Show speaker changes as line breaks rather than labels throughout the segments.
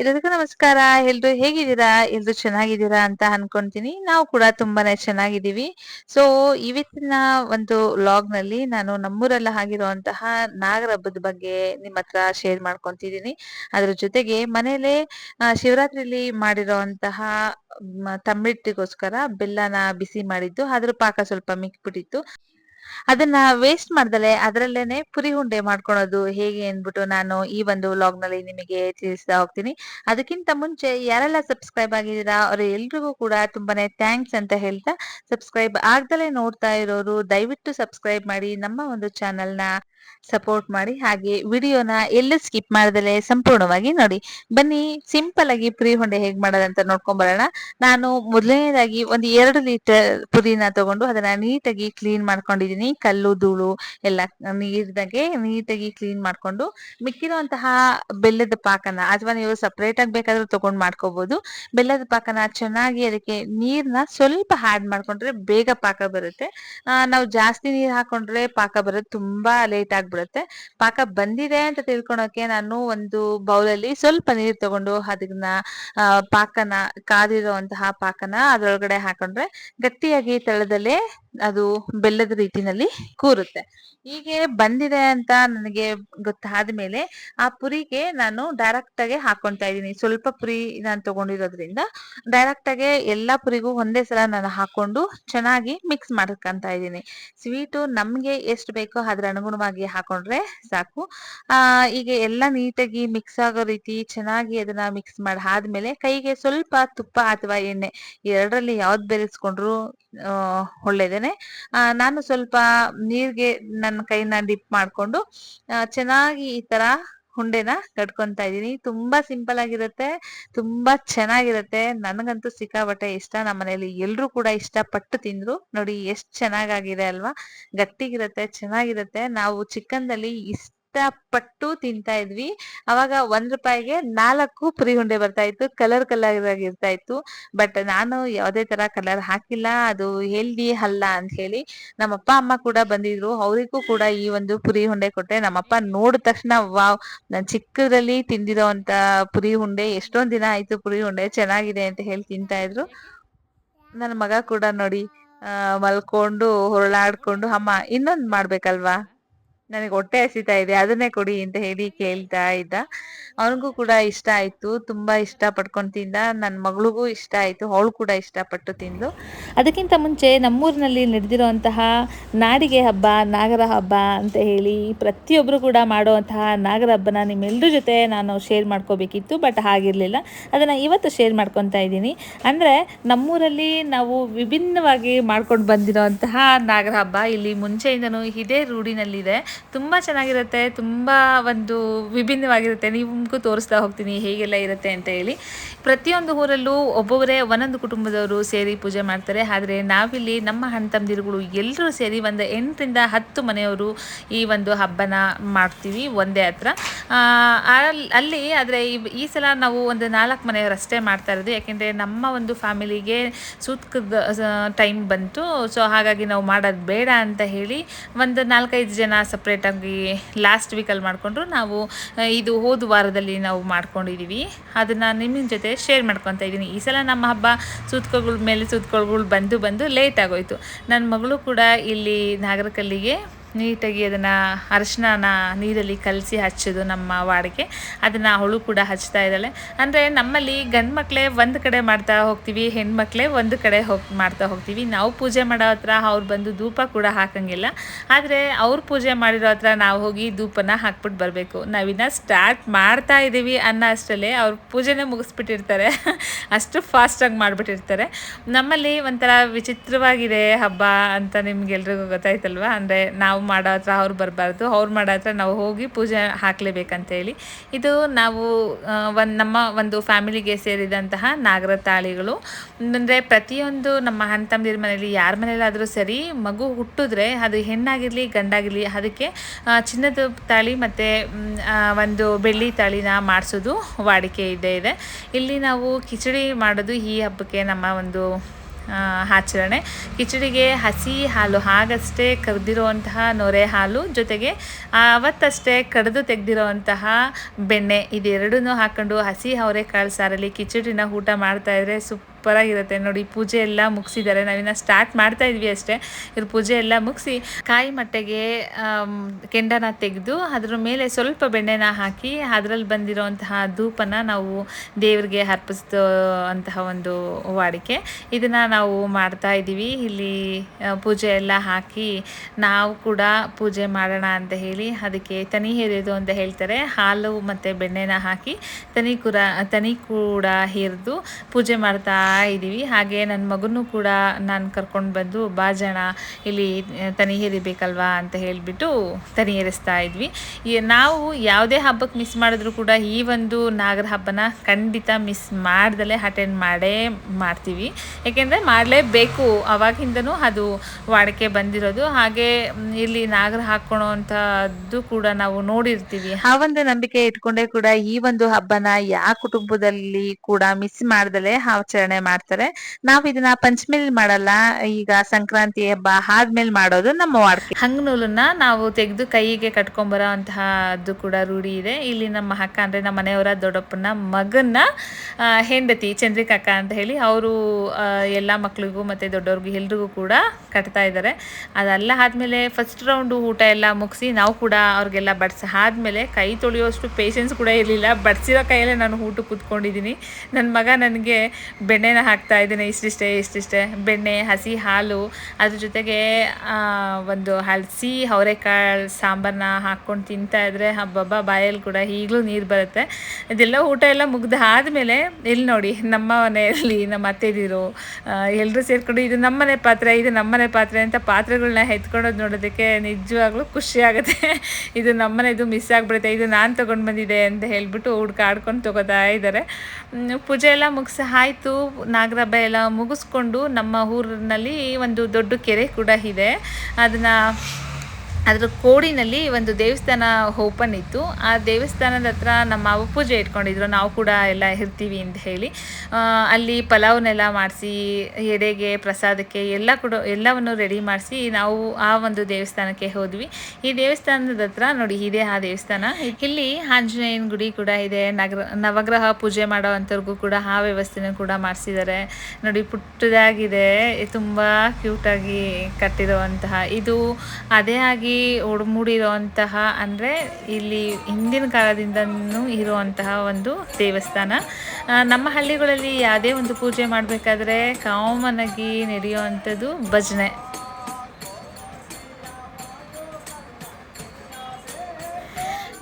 ಎಲ್ಲರಿಗೂ ನಮಸ್ಕಾರ. ಎಲ್ರು ಹೇಗಿದ್ದೀರಾ? ಎಲ್ರು ಚೆನ್ನಾಗಿದ್ದೀರಾ ಅಂತ ಅನ್ಕೊಂತೀನಿ. ನಾವು ಕೂಡ ತುಂಬಾನೇ ಚೆನ್ನಾಗಿದ್ದೀವಿ. ಸೊ ಇವತ್ತಿನ ಒಂದು ಲಾಗ್ನಲ್ಲಿ ನಾನು ನಮ್ಮೂರಲ್ಲ ಆಗಿರುವಂತಹ ನಾಗರ ಹಬ್ಬದ ಬಗ್ಗೆ ನಿಮ್ಮ ಹತ್ರ ಶೇರ್ ಮಾಡ್ಕೊಂತಿದ್ದೀನಿ. ಅದ್ರ ಜೊತೆಗೆ ಮನೇಲೆ ಶಿವರಾತ್ರಿಲಿ ಮಾಡಿರುವಂತಹ ತಮ್ಮಿಟ್ಟಿಗೋಸ್ಕರ ಬೆಲ್ಲನ ಬಿಸಿ ಮಾಡಿದ್ದು, ಅದ್ರ ಪಾಕ ಸ್ವಲ್ಪ ಮಿಕ್ಬಿಟ್ಟಿತ್ತು. ಅದನ್ನ ವೇಸ್ಟ್ ಮಾಡ್ದಲೆ, ಅದರಲ್ಲೇನೆ ಪುರಿ ಉಂಡೆ ಮಾಡ್ಕೊಳೋದು ಹೇಗೆ ಅಂದ್ಬಿಟ್ಟು ನಾನು ಈ ಒಂದು ವ್ಲಾಗ್ನಲ್ಲಿ ನಿಮಗೆ ತಿಳಿಸ್ತಾ ಹೋಗ್ತೀನಿ. ಅದಕ್ಕಿಂತ ಮುಂಚೆ ಯಾರೆಲ್ಲ ಸಬ್ಸ್ಕ್ರೈಬ್ ಆಗಿದ್ದೀರಾ, ಅವ್ರ ಎಲ್ರಿಗೂ ಕೂಡ ತುಂಬಾನೇ ಥ್ಯಾಂಕ್ಸ್ ಅಂತ ಹೇಳ್ತಾ ಸಬ್ಸ್ಕ್ರೈಬ್ ಆಗ್ದಲೇ ನೋಡ್ತಾ ಇರೋರು ದಯವಿಟ್ಟು ಸಬ್ಸ್ಕ್ರೈಬ್ ಮಾಡಿ ನಮ್ಮ ಒಂದು ಚಾನೆಲ್ನ ಸಪೋರ್ಟ್ ಮಾಡಿ, ಹಾಗೆ ವಿಡಿಯೋನ ಎಲ್ಲೂ ಸ್ಕಿಪ್ ಮಾಡ್ದಲೆ ಸಂಪೂರ್ಣವಾಗಿ ನೋಡಿ. ಬನ್ನಿ ಸಿಂಪಲ್ ಆಗಿ ಪುರಿ ಹೊಂಡೆ ಹೇಗ್ ಮಾಡೋದಂತ ನೋಡ್ಕೊಂಡ್ ಬರೋಣ. ನಾನು ಮೊದಲನೇದಾಗಿ ಒಂದು ಎರಡು ಲೀಟರ್ ಪುರಿನ ತಗೊಂಡು ಅದನ್ನ ನೀಟಾಗಿ ಕ್ಲೀನ್ ಮಾಡ್ಕೊಂಡಿದೀನಿ ಕಲ್ಲು, ಧೂಳು ಎಲ್ಲ ನೀರ್ದಾಗೆ ನೀಟಾಗಿ ಕ್ಲೀನ್ ಮಾಡ್ಕೊಂಡು ಮಿಕ್ಕಿರುವಂತಹ ಬೆಲ್ಲದ ಪಾಕನ ಅಥವಾ ನೀವು ಸಪ್ರೇಟ್ ಆಗಿ ಬೇಕಾದ್ರೂ ತಗೊಂಡ್ ಮಾಡ್ಕೋಬಹುದು ಬೆಲ್ಲದ ಪಾಕನ ಚೆನ್ನಾಗಿ ಅದಕ್ಕೆ ನೀರ್ನ ಸ್ವಲ್ಪ ಆಡ್ ಮಾಡ್ಕೊಂಡ್ರೆ ಬೇಗ ಪಾಕ ಬರುತ್ತೆ. ನಾವು ಜಾಸ್ತಿ ನೀರ್ ಹಾಕೊಂಡ್ರೆ ಪಾಕ ಬರೋದು ತುಂಬಾ ಲೇಟ್ ಆಗ್ಬಿಡುತ್ತೆ ಪಾಕ ಬಂದಿದೆ ಅಂತ ತಿಳ್ಕೊಳಕ್ಕೆ ನಾನು ಒಂದು ಬೌಲಲ್ಲಿ ಸ್ವಲ್ಪ ನೀರು ತಗೊಂಡು ಅದನ್ನ ಪಾಕನ, ಕಾದಿರುವಂತಹ ಪಾಕನ ಅದ್ರೊಳಗಡೆ ಹಾಕೊಂಡ್ರೆ ಗಟ್ಟಿಯಾಗಿ ತಳದಲ್ಲೇ ಅದು ಬೆಲ್ಲದ ರೀತಿನಲ್ಲಿ ಕೂರುತ್ತೆ. ಹೀಗೆ ಬಂದಿದೆ ಅಂತ ನನಗೆ ಗೊತ್ತಾದ ಮೇಲೆ ಆ ಪುರಿಗೆ ನಾನು ಡೈರೆಕ್ಟ್ ಆಗಿ ಹಾಕೊಂತಾ ಇದ್ದೀನಿ. ಸ್ವಲ್ಪ ಪುರಿ ನಾನು ತಗೊಂಡಿರೋದ್ರಿಂದ ಡೈರೆಕ್ಟ್ ಆಗಿ ಎಲ್ಲಾ ಪುರಿಗೂ ಒಂದೇ ಸಲ ನಾನು ಹಾಕೊಂಡು ಚೆನ್ನಾಗಿ ಮಿಕ್ಸ್ ಮಾಡ್ಕೊಂತ ಇದ್ದೀನಿ. ಸ್ವೀಟು ನಮ್ಗೆ ಎಷ್ಟು ಬೇಕೋ ಅದ್ರ ಅನುಗುಣವಾಗಿ ಹಾಕೊಂಡ್ರೆ ಸಾಕು. ಆ ಹೀಗೆ ಎಲ್ಲ ನೀಟಾಗಿ ಮಿಕ್ಸ್ ಆಗೋ ರೀತಿ ಚೆನ್ನಾಗಿ ಅದನ್ನ ಮಿಕ್ಸ್ ಮಾಡಿ ಆದ್ಮೇಲೆ ಕೈಗೆ ಸ್ವಲ್ಪ ತುಪ್ಪ ಅಥವಾ ಎಣ್ಣೆ ಎರಡರಲ್ಲಿ ಯಾವ್ದು ಬೆರೆಸ್ಕೊಂಡ್ರು ಆ, ಆ, ನಾನು ಸ್ವಲ್ಪ ನೀರ್ಗೆ ನನ್ನ ಕೈನ ಡಿಪ್ ಮಾಡ್ಕೊಂಡು ಚೆನ್ನಾಗಿ ಈ ತರ ಉಂಡೆನ ಕಟ್ಕೊಂತಾ ಇದೀನಿ ತುಂಬಾ ಸಿಂಪಲ್ ಆಗಿರುತ್ತೆ ತುಂಬಾ ಚೆನ್ನಾಗಿರುತ್ತೆ. ನನಗಂತೂ ಸಿಕ್ಕಾಪಟ್ಟೆ ಇಷ್ಟ. ನಮ್ಮ ಮನೆಯಲ್ಲಿ ಎಲ್ರು ಕೂಡ ಇಷ್ಟಪಟ್ಟು ತಿಂದ್ರು. ನೋಡಿ ಎಷ್ಟ್ ಚೆನ್ನಾಗಾಗಿದೆ ಅಲ್ವಾ? ಗಟ್ಟಿಗಿರುತ್ತೆ ಚೆನ್ನಾಗಿರುತ್ತೆ. ನಾವು ಚಿಕ್ಕಂದಲ್ಲಿ ಇಷ್ಟಪಟ್ಟು ತಿಂತಾ ಇದ್ವಿ. ಅವಾಗ ಒಂದ್ ರೂಪಾಯಿಗೆ ನಾಲ್ಕು ಪುರಿ ಉಂಡೆ ಬರ್ತಾ ಇತ್ತು. ಕಲರ್ ಕಲರ್ ಆಗಿ ಇತ್ತು ಬಟ್ ನಾನು ಯಾವುದೇ ತರ ಕಲರ್ ಹಾಕಿಲ್ಲ. ಅದು ಹೆಲ್ದಿ ಅಲ್ಲ ಅಂತ ಹೇಳಿ ನಮ್ಮಪ್ಪ, ಅಮ್ಮ ಕೂಡ ಬಂದಿದ್ರು. ಅವರಿಗೂ ಕೂಡ ಈ ಒಂದು ಪುರಿ ಉಂಡೆ ಕೊಟ್ಟೆ ನಮ್ಮಪ್ಪ ನೋಡಿದ ತಕ್ಷಣ, ವಾವ್, ನಾನು ಚಿಕ್ಕದ್ರಲ್ಲಿ ತಿಂದಿರೋಂತ ಪುರಿ ಉಂಡೆ ಎಷ್ಟೊಂದ್ ದಿನ ಆಯ್ತು ಪುರಿ ಉಂಡೆ ಚೆನ್ನಾಗಿದೆ ಅಂತ ಹೇಳಿ ತಿಂತಾ ಇದ್ರು. ನನ್ನ ಮಗ ಕೂಡ ನೋಡಿ ಮಲ್ಕೊಂಡು ಹೊರಳಾಡ್ಕೊಂಡು ಅಮ್ಮ, ಇನ್ನೊಂದ್ ಮಾಡ್ಬೇಕಲ್ವಾ? ನನಗೆ ಹೊಟ್ಟೆ ಹಸಿತಾ ಇದೆ, ಅದನ್ನೇ ಕೊಡಿ ಅಂತ ಹೇಳಿ ಕೇಳ್ತಾ ಇದ್ದ. ಅವನಿಗೂ ಕೂಡ ಇಷ್ಟ ಆಯ್ತು, ತುಂಬಾ ಇಷ್ಟ ಪಡ್ಕೊಂಡು ತಿಂದ. ನನ್ನ ಮಗಳಿಗೂ ಇಷ್ಟ ಆಯ್ತು, ಅವಳು ಕೂಡ ಇಷ್ಟಪಟ್ಟು ತಿಂದು ಅದಕ್ಕಿಂತ ಮುಂಚೆ ನಮ್ಮೂರಿನಲ್ಲಿ ನಡೆದಿರುವಂತಹ ನಾಡಿಗೆ ಹಬ್ಬ, ನಾಗರ ಹಬ್ಬ ಅಂತ ಹೇಳಿ ಪ್ರತಿಯೊಬ್ಬರು ಕೂಡ ಮಾಡುವಂತಹ ನಾಗರ ಹಬ್ಬನ ನಿಮ್ಮೆಲ್ಲರ ಜೊತೆ ನಾನು ಶೇರ್ ಮಾಡ್ಕೋಬೇಕಿತ್ತು ಬಟ್ ಹಾಗಿರಲಿಲ್ಲ. ಅದನ್ನು ಇವತ್ತು ಶೇರ್ ಮಾಡ್ಕೊತಾ ಇದ್ದೀನಿ. ಅಂದರೆ ನಮ್ಮೂರಲ್ಲಿ ನಾವು ವಿಭಿನ್ನವಾಗಿ ಮಾಡ್ಕೊಂಡು ಬಂದಿರೋಂತಹ ನಾಗರ ಹಬ್ಬ ಇಲ್ಲಿ ಮುಂಚೆಯಿಂದನೂ ಇದೇ ರೂಢಿನಲ್ಲಿದೆ. ತುಂಬ ಚೆನ್ನಾಗಿರುತ್ತೆ, ತುಂಬ ಒಂದು ವಿಭಿನ್ನವಾಗಿರುತ್ತೆ. ನಿಮಗೂ ತೋರಿಸ್ತಾ ಹೋಗ್ತೀನಿ ಹೇಗೆಲ್ಲ ಇರುತ್ತೆ ಅಂತ ಹೇಳಿ. ಪ್ರತಿಯೊಂದು ಊರಲ್ಲೂ ಒಬ್ಬೊಬ್ಬರೇ ಒಂದೊಂದು ಕುಟುಂಬದವರು ಸೇರಿ ಪೂಜೆ ಮಾಡ್ತಾರೆ. ಆದರೆ ನಾವಿಲ್ಲಿ ನಮ್ಮ ಅಣ್ಣ ತಮ್ಮದಿರುಗಳು ಎಲ್ಲರೂ ಸೇರಿ ಒಂದು ಎಂಟರಿಂದ ಹತ್ತು ಮನೆಯವರು ಈ ಒಂದು ಹಬ್ಬನ ಮಾಡ್ತೀವಿ ಒಂದೇ ಹತ್ರ. ಅಲ್ಲಿ ಆದರೆ ಈ ಸಲ ನಾವು ಒಂದು ನಾಲ್ಕು ಮನೆಯವರಷ್ಟೇ ಮಾಡ್ತಾ ಇರೋದು. ಯಾಕೆಂದರೆ ನಮ್ಮ ಒಂದು ಫ್ಯಾಮಿಲಿಗೆ ಸೂತ್ಕದ ಟೈಮ್ ಬಂತು. ಸೊ ಹಾಗಾಗಿ ನಾವು ಮಾಡೋದು ಬೇಡ ಅಂತ ಹೇಳಿ ಒಂದು ನಾಲ್ಕೈದು ಜನ ಸಪ್ರೇಟಾಗಿ ಲಾಸ್ಟ್ ವೀಕಲ್ಲಿ ಮಾಡಿಕೊಂಡ್ರು. ನಾವು ಇದು ಹೋದ ವಾರದಲ್ಲಿ ನಾವು ಮಾಡ್ಕೊಂಡಿದ್ದೀವಿ ಅದನ್ನು ನಿಮ್ಮ ಜೊತೆ ಶೇರ್ ಮಾಡ್ಕೊತಾ ಇದ್ದೀನಿ ಈ ಸಲ ನಮ್ಮ ಹಬ್ಬ ಸೂತ್ಕೊಗಳ ಮೇಲೆ ಸೂತ್ಕೊಳ್ಗಳು ಬಂದು ಬಂದು ಲೇಟ್ ಆಗೋಯ್ತು. ನನ್ನ ಮಗಳು ಕೂಡ ಇಲ್ಲಿ ನಾಗರಕಲ್ಲಿಗೆ ನೀಟಾಗಿ ಅದನ್ನು ಅರಿಶಿನ ನೀರಲ್ಲಿ ಕಲಸಿ ಹಚ್ಚೋದು ನಮ್ಮ ವಾಡಿಗೆ ಅದನ್ನು ಅವಳು ಕೂಡ ಹಚ್ತಾ ಇದ್ದಾಳೆ. ಅಂದರೆ ನಮ್ಮಲ್ಲಿ ಗಂಡು ಮಕ್ಕಳೇ ಒಂದು ಕಡೆ ಮಾಡ್ತಾ ಹೋಗ್ತೀವಿ ಹೆಣ್ಮಕ್ಳೇ ಒಂದು ಕಡೆ ಹೋಗಿ ಮಾಡ್ತಾ ಹೋಗ್ತೀವಿ. ನಾವು ಪೂಜೆ ಮಾಡೋ ಹತ್ರ ಅವ್ರು ಬಂದು ಧೂಪ ಕೂಡ ಹಾಕಂಗಿಲ್ಲ. ಆದರೆ ಅವ್ರು ಪೂಜೆ ಮಾಡಿರೋ ಹತ್ರ ನಾವು ಹೋಗಿ ಧೂಪನ ಹಾಕ್ಬಿಟ್ಟು ಬರಬೇಕು. ನಾವಿನ್ನ ಸ್ಟಾರ್ಟ್ ಮಾಡ್ತಾ ಇದ್ದೀವಿ ಅನ್ನೋ ಅಷ್ಟರಲ್ಲೇ ಅವ್ರು ಪೂಜೆನೇ ಮುಗಿಸ್ಬಿಟ್ಟಿರ್ತಾರೆ. ಅಷ್ಟು ಫಾಸ್ಟಾಗಿ ಮಾಡಿಬಿಟ್ಟಿರ್ತಾರೆ. ನಮ್ಮಲ್ಲಿ ಒಂಥರ ವಿಚಿತ್ರವಾಗಿದೆ ಹಬ್ಬ ಅಂತ ನಿಮ್ಗೆಲ್ರಿಗೂ ಗೊತ್ತಾಯ್ತಲ್ವ? ಅಂದರೆ ನಾವು ಮಾಡೋ ಹತ್ರ ಅವ್ರು ಬರಬಾರ್ದು, ಅವ್ರು ಮಾಡೋ ಹತ್ರ ನಾವು ಹೋಗಿ ಪೂಜೆ ಹಾಕಲೇಬೇಕಂತೇಳಿ. ಇದು ನಾವು ಒಂದು ನಮ್ಮ ಒಂದು ಫ್ಯಾಮಿಲಿಗೆ ಸೇರಿದಂತಹ ನಾಗರ ತಾಳಿಗಳು. ಅಂದರೆ ಪ್ರತಿಯೊಂದು ನಮ್ಮ ಅಣ್ಣ ಮನೇಲಿ ಯಾರ ಮನೇಲಾದರೂ ಸರಿ ಮಗು ಹುಟ್ಟಿದ್ರೆ ಅದು ಹೆಣ್ಣಾಗಿರಲಿ, ಗಂಡಾಗಿರಲಿ, ಅದಕ್ಕೆ ಚಿನ್ನದ ತಾಳಿ ಮತ್ತು ಒಂದು ಬೆಳ್ಳಿ ತಾಳಿನ ಮಾಡಿಸೋದು ವಾಡಿಕೆ ಇದ್ದೇ ಇದೆ. ಇಲ್ಲಿ ನಾವು ಕಿಚಡಿ ಮಾಡೋದು ಈ ಹಬ್ಬಕ್ಕೆ ನಮ್ಮ ಒಂದು ಆಚರಣೆ. ಕಿಚಡಿಗೆ ಹಸಿ ಹಾಲು ಹಾಗಷ್ಟೇ ಕರೆದಿರುವಂತಹ ನೊರೆ ಹಾಲು ಜೊತೆಗೆ ಅವತ್ತಷ್ಟೇ ಕಡಿದು ತೆಗೆದಿರೋವಂತಹ ಬೆಣ್ಣೆ, ಇದೆರಡನ್ನೂ ಹಾಕೊಂಡು ಹಸಿ ಅವರೆಕಾಳು ಸಾರಲ್ಲಿ ಕಿಚಡಿನ ಊಟ ಮಾಡ್ತಾ ಇದ್ರೆ ಸೂಪರಾಗಿರುತ್ತೆ ನೋಡಿ, ಪೂಜೆ ಎಲ್ಲ ಮುಗಿಸಿದ್ದಾರೆ. ನಾವಿನ್ನ ಸ್ಟಾರ್ಟ್ ಮಾಡ್ತಾ ಇದ್ವಿ ಅಷ್ಟೇ. ಇವ್ರ ಪೂಜೆ ಎಲ್ಲ ಮುಗಿಸಿ ಕಾಯಿ ಮಟ್ಟೆಗೆ ಕೆಂಡನ ತೆಗೆದು ಅದ್ರ ಮೇಲೆ ಸ್ವಲ್ಪ ಬೆಣ್ಣೆನ ಹಾಕಿ ಅದರಲ್ಲಿ ಬಂದಿರೋಂತಹ ಧೂಪನ ನಾವು ದೇವರಿಗೆ ಅರ್ಪಿಸ್ತೋ ಅಂತಹ ಒಂದು ವಾಡಿಕೆ. ಇದನ್ನು ನಾವು ಮಾಡ್ತಾ ಇದ್ದೀವಿ. ಇಲ್ಲಿ ಪೂಜೆ ಎಲ್ಲ ಹಾಕಿ ನಾವು ಕೂಡ ಪೂಜೆ ಮಾಡೋಣ ಅಂತ ಹೇಳಿ ಅದಕ್ಕೆ ತನಿ ಹೇರಿಯೋದು ಅಂತ ಹೇಳ್ತಾರೆ. ಹಾಲು ಮತ್ತು ಬೆಣ್ಣೆನ ಹಾಕಿ ತನಿ ಕುರ, ತನಿ ಕೂಡ ಹೇರಿದು ಪೂಜೆ ಮಾಡ್ತಾ ಇದ್ದೀವಿ. ಹಾಗೆ ನನ್ನ ಮಗನೂ ಕೂಡ ನಾನು ಕರ್ಕೊಂಡು ಬಂದು ಬಾಜಣ ಇಲ್ಲಿ ತನಿ ಹೇರಿಬೇಕಲ್ವಾ ಅಂತ ಹೇಳಿಬಿಟ್ಟು ತನಿ ಏರಿಸ್ತಾ ಇದ್ವಿ ನಾವು ಯಾವುದೇ ಹಬ್ಬಕ್ಕೆ ಮಿಸ್ ಮಾಡಿದ್ರು ಕೂಡ ಈ ಒಂದು ನಾಗರ ಹಬ್ಬನ ಖಂಡಿತ ಮಿಸ್ ಮಾಡ್ದಲೇ ಅಟೆಂಡ್ ಮಾಡೇ ಮಾಡ್ತೀವಿ. ಏಕೆಂದರೆ ಮಾಡಲೇಬೇಕು. ಅವಾಗಿಂದನೂ ಅದು ವಾಡಿಕೆ ಬಂದಿರೋದು. ಹಾಗೆ, ಇಲ್ಲಿ ನಾಗರ ಹಾಕ್ಕೊಳೋ ಅಂಥದ್ದು ಕೂಡ ನಾವು ನೋಡಿರ್ತೀವಿ. ಆ ಒಂದು ನಂಬಿಕೆ ಇಟ್ಕೊಂಡೇ ಕೂಡ ಈ ಒಂದು ಹಬ್ಬನ ಯಾವ ಕುಟುಂಬದಲ್ಲಿ ಕೂಡ ಮಿಸ್ ಮಾಡ್ದಲೇ ಆಚರಣೆ ಮಾಡ್ತಾರೆ. ನಾವು ಇದನ್ನ ಪಂಚಮಿಲ್ ಮಾಡಲ್ಲ, ಈಗ ಸಂಕ್ರಾಂತಿ ಹಬ್ಬ ಆದ್ಮೇಲೆ ಮಾಡೋದು ನಮ್ಮ ವಾಡಿಕೆ. ಹಂಗನೂಲನ್ನ ನಾವು ತೆಗೆದು ಕೈಗೆ ಕಟ್ಕೊಂಬರೋ ಅಂತಹದ್ದು ಕೂಡ ರೂಢಿ ಇದೆ. ಇಲ್ಲಿ ನಮ್ಮ ಅಕ್ಕ ಅಂದ್ರೆ ನಮ್ಮ ಮನೆಯವರ ದೊಡ್ಡಪ್ಪನ ಮಗನ್ನ ಹೆಂಡತಿ ಚಂದ್ರಿಕ ಅಕ್ಕ ಅಂತ ಹೇಳಿ ಅವರು ಎಲ್ಲಾ ಮಕ್ಳಿಗೂ ಮತ್ತೆ ದೊಡ್ಡವ್ರಿಗೂ ಎಲ್ರಿಗೂ ಕೂಡ ಕಟ್ತಾ ಇದ್ದಾರೆ ಅದೆಲ್ಲ ಆದಮೇಲೆ ಫಸ್ಟ್ ರೌಂಡು ಊಟ ಎಲ್ಲ ಮುಗಿಸಿ ನಾವು ಕೂಡ ಅವ್ರಿಗೆಲ್ಲ ಬಡ್ಸ ಆದಮೇಲೆ ಕೈ ತೊಳೆಯೋಷ್ಟು ಪೇಷನ್ಸ್ ಕೂಡ ಇರಲಿಲ್ಲ. ಬಡ್ಸಿರೋ ಕೈಯಲ್ಲೇ ನಾನು ಊಟ ಕೂತ್ಕೊಂಡಿದ್ದೀನಿ. ನನ್ನ ಮಗ ನನಗೆ ಬೆಣ್ಣೆನ ಹಾಕ್ತಾ ಇದ್ದೀನಿ, ಇಷ್ಟಿಷ್ಟೇ ಇಷ್ಟಿಷ್ಟೇ. ಬೆಣ್ಣೆ, ಹಸಿ ಹಾಲು, ಅದ್ರ ಜೊತೆಗೆ ಒಂದು ಹಲಸಿ, ಅವರೆಕಾಳು ಸಾಂಬಾರನ್ನ ಹಾಕ್ಕೊಂಡು ತಿಂತಾ ಇದ್ರೆ ಹಬ್ಬಬ್ಬ, ಬಾಯಲ್ಲಿ ಕೂಡ ಈಗಲೂ ನೀರು ಬರುತ್ತೆ. ಇದೆಲ್ಲ ಊಟ ಎಲ್ಲ ಮುಗ್ದು ಆದಮೇಲೆ ಇಲ್ಲಿ ನೋಡಿ, ನಮ್ಮ ಮನೆಯಲ್ಲಿ ನಮ್ಮ ಅತ್ತೆದಿರು ಎಲ್ಲರೂ ಸೇರ್ಕೊಂಡು ಇದು ನಮ್ಮನೆ ಪಾತ್ರೆ, ಇದು ನಮ್ಮನೆ ಪಾತ್ರೆ ಅಂತ ಪಾತ್ರೆಗಳನ್ನ ಎತ್ಕೊಂಡೋದು ನೋಡೋದಕ್ಕೆ ನಿಜವಾಗ್ಲೂ ಖುಷಿ ಆಗುತ್ತೆ. ಇದು ನಮ್ಮನೆದು ಮಿಸ್ ಆಗಿಬಿಡುತ್ತೆ, ಇದು ನಾನು ತೊಗೊಂಡು ಬಂದಿದೆ ಅಂತ ಹೇಳ್ಬಿಟ್ಟು ಹುಡ್ಕಾಡ್ಕೊಂಡು ತೊಗೋತಾ ಇದ್ದಾರೆ ಪೂಜೆ ಎಲ್ಲ ಮುಗಿಸಿ ಆಯಿತು. ನಾಗರಹಬ್ಬ ಎಲ್ಲ ಮುಗಿಸ್ಕೊಂಡು ನಮ್ಮ ಊರಿನಲ್ಲಿ ಒಂದು ದೊಡ್ಡ ಕೆರೆ ಕೂಡ ಇದೆ. ಅದನ್ನು ಅದ್ರ ಕೋಡಿನಲ್ಲಿ ಒಂದು ದೇವಸ್ಥಾನ ಓಪನ್ ಇತ್ತು. ಆ ದೇವಸ್ಥಾನದ ಹತ್ರ ನಮ್ಮ ಮಾವ ಪೂಜೆ ಇಟ್ಕೊಂಡಿದ್ರು. ನಾವು ಕೂಡ ಎಲ್ಲ ಇರ್ತೀವಿ ಅಂತ ಹೇಳಿ. ಅಲ್ಲಿ ಪಲಾವ್ನೆಲ್ಲ ಮಾಡಿಸಿ ಎಡೆಗೆ ಪ್ರಸಾದಕ್ಕೆ ಎಲ್ಲ ಕೂಡ ಎಲ್ಲವನ್ನು ರೆಡಿ ಮಾಡಿಸಿ ನಾವು ಆ ಒಂದು ದೇವಸ್ಥಾನಕ್ಕೆ ಹೋದ್ವಿ. ಈ ದೇವಸ್ಥಾನದ ಹತ್ರ ನೋಡಿ ಇದೆ ಆ ದೇವಸ್ಥಾನ. ಇಲ್ಲಿ ಆಂಜನೇಯನ ಗುಡಿ ಕೂಡ ಇದೆ. ನಗರ, ನವಗ್ರಹ ಪೂಜೆ ಮಾಡೋ ಅಂಥವ್ರಿಗೂ ಕೂಡ ಆ ವ್ಯವಸ್ಥೆನೂ ಕೂಡ ಮಾಡಿಸಿದ್ದಾರೆ. ನೋಡಿ ಪುಟ್ಟದಾಗಿದೆ. ತುಂಬ ಕ್ಯೂಟಾಗಿ ಕಟ್ಟಿರುವಂತಹ. ಇದು ಅದೇ ಆಗಿ ಒಡಮೂಡಿರುವಂತಹ ಅಂದರೆ ಇಲ್ಲಿ ಹಿಂದಿನ ಕಾಲದಿಂದನೂ ಇರುವಂತಹ ಒಂದು ದೇವಸ್ಥಾನ. ನಮ್ಮ ಹಳ್ಳಿಗಳಲ್ಲಿ ಯಾವುದೇ ಒಂದು ಪೂಜೆ ಮಾಡಬೇಕಾದ್ರೆ ಕಾಮನ್ ಆಗಿ ನಡೆಯುವಂಥದ್ದು ಭಜನೆ.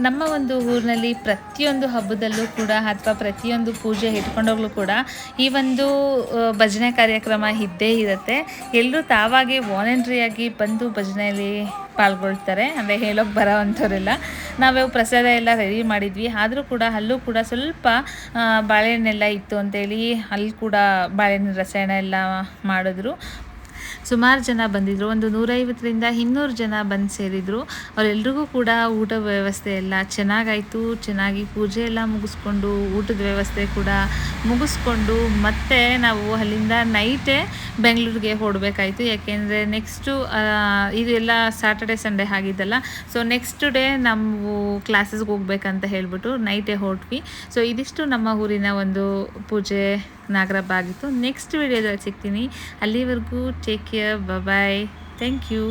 ನಮ್ಮ ಒಂದು ಊರಿನಲ್ಲಿ ಪ್ರತಿಯೊಂದು ಹಬ್ಬದಲ್ಲೂ ಕೂಡ ಅಥವಾ ಪ್ರತಿಯೊಂದು ಪೂಜೆ ಇಟ್ಕೊಂಡೋಗ್ಲೂ ಕೂಡ ಈ ಒಂದು ಭಜನೆ ಕಾರ್ಯಕ್ರಮ ಇದ್ದೇ ಇರುತ್ತೆ. ಎಲ್ಲರೂ ತಾವಾಗೆ ವಾಲಂಟ್ರಿಯಾಗಿ ಬಂದು ಭಜನೆಯಲ್ಲಿ ಪಾಲ್ಗೊಳ್ತಾರೆ. ಅಂದರೆ ಹೇಳೋಕ್ಕೆ ಬರೋ ಅಂಥವ್ರೆಲ್ಲ ನಾವು ಪ್ರಸಾದ ಎಲ್ಲ ರೆಡಿ ಮಾಡಿದ್ವಿ. ಆದರೂ ಕೂಡ ಅಲ್ಲೂ ಕೂಡ ಸ್ವಲ್ಪ ಬಾಳೆಹಣ್ಣೆಲ್ಲ ಇತ್ತು ಅಂತೇಳಿ, ಅಲ್ಲಿ ಕೂಡ ಬಾಳೆಹಣ್ಣಿನ ರಸಾಯನ ಎಲ್ಲ ಮಾಡಿದ್ರು. ಸುಮಾರು ಜನ ಬಂದಿದ್ದರು ಒಂದು ನೂರೈವತ್ತರಿಂದ ಇನ್ನೂರು ಜನ ಬಂದು ಸೇರಿದರು. ಅವರೆಲ್ರಿಗೂ ಕೂಡ ಊಟ ವ್ಯವಸ್ಥೆ ಎಲ್ಲ ಚೆನ್ನಾಗಾಯಿತು. ಚೆನ್ನಾಗಿ ಪೂಜೆ ಎಲ್ಲ ಮುಗಿಸ್ಕೊಂಡು ಊಟದ ವ್ಯವಸ್ಥೆ ಕೂಡ ಮುಗಿಸ್ಕೊಂಡು ಮತ್ತೆ ನಾವು ಅಲ್ಲಿಂದ ನೈಟೇ ಬೆಂಗಳೂರಿಗೆ ಹೊಡಬೇಕಾಯಿತು ಯಾಕೆಂದರೆ ನೆಕ್ಸ್ಟು ಇದೆಲ್ಲ ಸ್ಯಾಟರ್ಡೆ ಸಂಡೇ ಆಗಿದ್ದಲ್ಲ. ಸೊ ನೆಕ್ಸ್ಟ್ ಡೇ ನಾವು ಕ್ಲಾಸಸ್ಗೆ ಹೋಗ್ಬೇಕಂತ ಹೇಳಿಬಿಟ್ಟು ನೈಟೇ ಹೊರಟ್ವಿ. ಸೊ ಇದಿಷ್ಟು ನಮ್ಮ ಊರಿನ ಒಂದು ಪೂಜೆ ನಾಗರಬ್ಬ ಆಗಿತ್ತು. ನೆಕ್ಸ್ಟ್ ವಿಡಿಯೋದಲ್ಲಿ ಸಿಗ್ತೀನಿ. ಅಲ್ಲಿವರೆಗೂ take care bye thank you